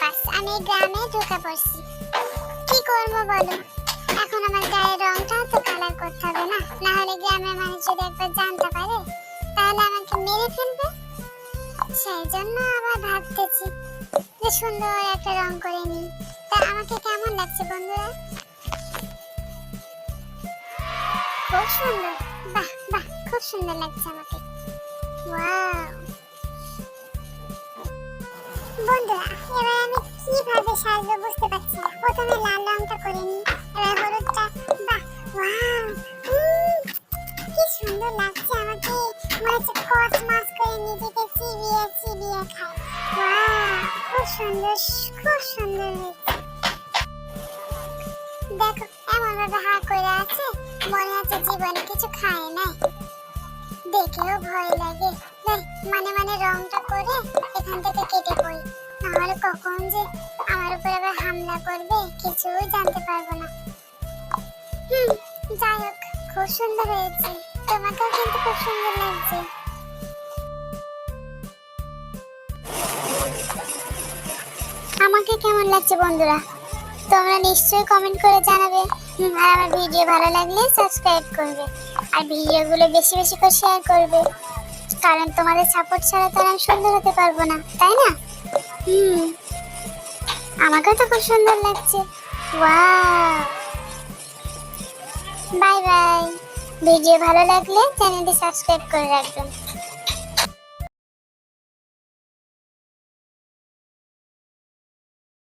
কাজ আমি এই গ্রামে ঢুকে পড়ছি। কি করব বলো? এখন আমার গায়ের রংটা তো কালার করতে হবে না। না হলে গ্রামের মানুষ যদি একবার জানতে পারে। তাহলে আমাকে মেরে ফেলবে? সেই জন্য আবার ভাবতেছি যে সুন্দর একটা রং করে নিই। তা আমাকে কেমন লাগছে বন্ধুরা? খুব সুন্দর। বাহ বাহ, খুব সুন্দর লাগছে আমাকে। বন্ধুরা এবার আমি কীভাবে সাজবো বুঝতে পারছি না। প্রথমে লাল রংটা করে নিই এবার হলুদটা বাহ ওয়াও কি সুন্দর লাগছে আমাকে। মনে হচ্ছে কস মাস করে নিজেকে চিবিয়ে চিবিয়ে খাই খুব সুন্দর খুব সুন্দর হয়েছে। দেখো এমন ভাবে হা করে আছে মনে হচ্ছে জীবনে কিছু খায় নাই। দেখেও ভয় লাগে। দেখ, মানে মানে রংটা করে এখান থেকে কেটে কখন যে আমার উপর আবার হামলা করবে কিছুই জানতে পারব না। হুম, যাই হোক, খুব সুন্দর হয়েছে। তোমাকেও কিন্তু খুব সুন্দর লাগছে। আমাকে কেমন লাগছে বন্ধুরা? তোমরা নিশ্চয়ই কমেন্ট করে জানাবে। আর আমার ভিডিও ভালো লাগলে সাবস্ক্রাইব করবে। আর ভিডিওগুলো বেশি বেশি করে শেয়ার করবে। কারণ তোমাদের সাপোর্ট ছাড়া তো আমি সুন্দর হতে পারব না, তাই না? হুম। আমাকেও খুব সুন্দর লাগছে। বাই বাই ভিডিও ভালো লাগলে চ্যানেলটি সাবস্ক্রাইব করে রাখবেন।